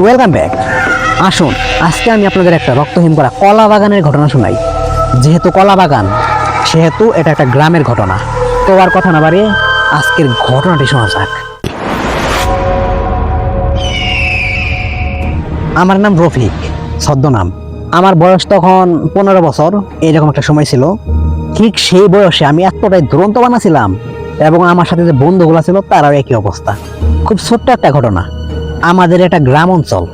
Welcome back আসুন, আজকে আমি আপনাদের একটা রক্তহীন করা কলা বাগানের ঘটনা শোনাই। যেহেতু কলা বাগান সেহেতু এটা একটা গ্রামের ঘটনা। তো আর কথা না বাড়িয়ে আজকের ঘটনাটি শোনা যাক। আমার নাম রফিক, ছদ্মনাম। আমার বয়স তখন পনেরো বছর, এইরকম একটা সময় ছিল। ঠিক সেই বয়সে আমি এতটাই দুরন্ত বানাছিলাম এবং আমার সাথে যে বন্ধুগুলো ছিল, তারাও একই অবস্থা। খুব ছোট্ট একটা ঘটনা। আমাদের একটা গ্রাম অঞ্চল।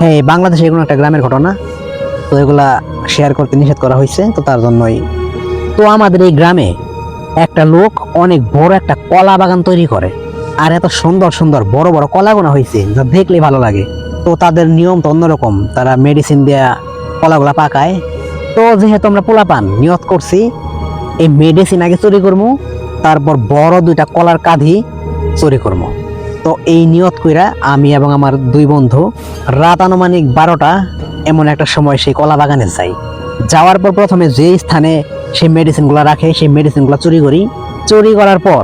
হ্যাঁ বাংলাদেশে কোনো একটা গ্রামের ঘটনা। তো এগুলা শেয়ার করতে নিষেধ করা হয়েছে, তো তার জন্যই। তো আমাদের এই গ্রামে একটা লোক অনেক বড় একটা কলা বাগান তৈরি করে, আর এত সুন্দর সুন্দর বড় বড় কলাগুনা হয়েছে, যা দেখলে ভালো লাগে। তো তাদের নিয়ম তো অন্যরকম, তারা মেডিসিন দেয়া কলাগুলা পাকায়। তো যেহেতু আমরা পোলা পান নিয়ত করছি, এই মেডিসিন আগে চুরি করব তারপর বড় দুইটা কলার কাঁধি চুরি করব তো এই নিয়ত কইরা আমি এবং আমার দুই বন্ধু রাত আনুমানিক বারোটা এমন একটা সময় সেই কলা বাগানে যাই। যাওয়ার পর প্রথমে যে স্থানে সেই মেডিসিনগুলো রাখে, সেই মেডিসিনগুলো চুরি করি। চুরি করার পর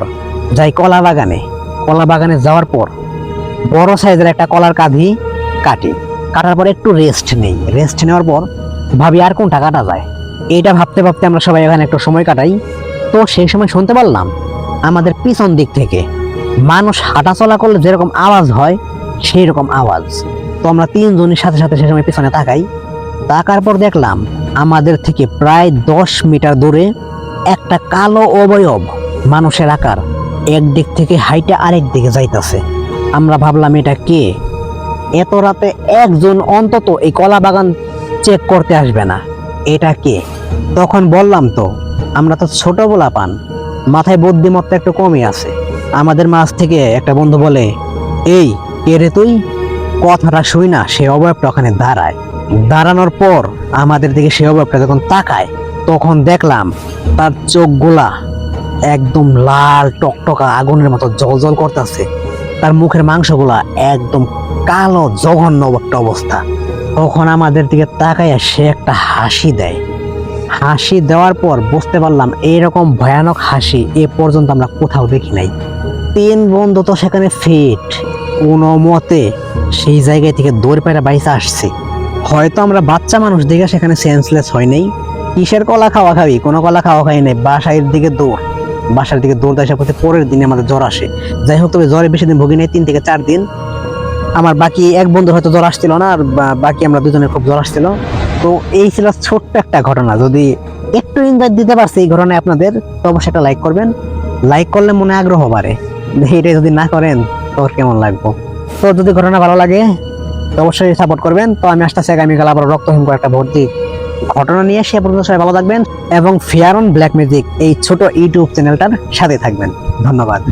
যাই কলা বাগানে কলা বাগানে যাওয়ার পর বড় সাইজের একটা কলার কাঁধি কাটি। কাটার পর একটু রেস্ট নেই। রেস্ট নেওয়ার পর ভাবি আর কোনটা কাটা যায়? এইটা ভাবতে ভাবতে আমরা সবাই এখানে একটু সময় কাটাই। তো সেই সময় শুনতে পারলাম আমাদের পিছন দিক থেকে মানুষ হাঁটাচলা করলে যেরকম আওয়াজ হয় সেই রকম আওয়াজ। তো আমরা তিনজনের সাথে সাথে সে সময় পিছনে তাকাই। তাকার পর দেখলাম, আমাদের থেকে প্রায় দশ মিটার দূরে একটা কালো অবয়ব মানুষের আকার এক দিক থেকে হাইটা আরেক দিকে যাইতাছে। আমরা ভাবলাম, এটা কে? এত রাতে একজন অন্তত এই কলা বাগান চেক করতে আসবে না। এটা কে? তখন বললাম তো, আমরা তো ছোট বলা পান। মাথায় বুদ্ধিমত্তা একটু কমই আছে। আমাদের মাঝ থেকে একটা বন্ধু বলে, এই, কে রে তুই? কথাটা শুই না, সে অবয়বটা ওখানে দাঁড়ায়। দাঁড়ানোর পর আমাদের দিকে সে অবয়বটা যখন তাকায়, তখন দেখলাম তার চোখগুলা একদম লাল, টকটকা, আগুনের মতো জল করতেছে। তার মুখের মাংসগুলা একদম কালো, জঘন্য একটা অবস্থা। তখন আমাদের দিকে তাকাইয়া সে একটা হাসি দেয়। হাসি দেওয়ার পর বুঝতে পারলাম এইরকম ভয়ানক হাসি এ পর্যন্ত আমরা কোথাও দেখি নাই। তিন বন্ধু তো সেখানে ফিট কোনো মতে সেই জায়গায় থেকে দৌড় পায়রা বাইসে আসছে। হয়তো আমরা বাচ্চা মানুষ দেখে সেখানে সেন্সলেস হয় নাই। কিসের কলা খাওয়া খাবি? কোনো কলা খাওয়া খাই নাই। বাসার দিকে দৌড়। বাসার দিকে দৌড় আসা করতে পরের দিনে আমাদের জ্বর আসে। যাই হোক, তবে জ্বরে বেশি দিন ভুগি নাই, তিন থেকে চার দিন। আমার বাকি এক বন্ধুর হয়তো জ্বর আসছিল না, আর বাকি আমরা দুজনের খুব জ্বর আসছিল। তো এই ছিল ছোট্ট একটা ঘটনা। যদি একটু ইনভাইট দিতে পারছি এই ঘটনায় আপনাদের, তো অবশ্যই একটা লাইক করবেন। লাইক করলে মনে আগ্রহ বাড়ে। এটা যদি না করেন, তোর কেমন লাগবো? তো যদি ঘটনা ভালো লাগে, তো অবশ্যই সাপোর্ট করবেন। তো আমি আসতেছি আগামীকাল আবার রক্তহীন একটা ভর্তি। ঘটনা নিয়ে সে পর্যন্ত সবাই ভালো থাকবেন এবং ফেয়ার অন ব্ল্যাক মিউজিক এই ছোট ইউটিউব চ্যানেলটার সাথে থাকবেন। ধন্যবাদ।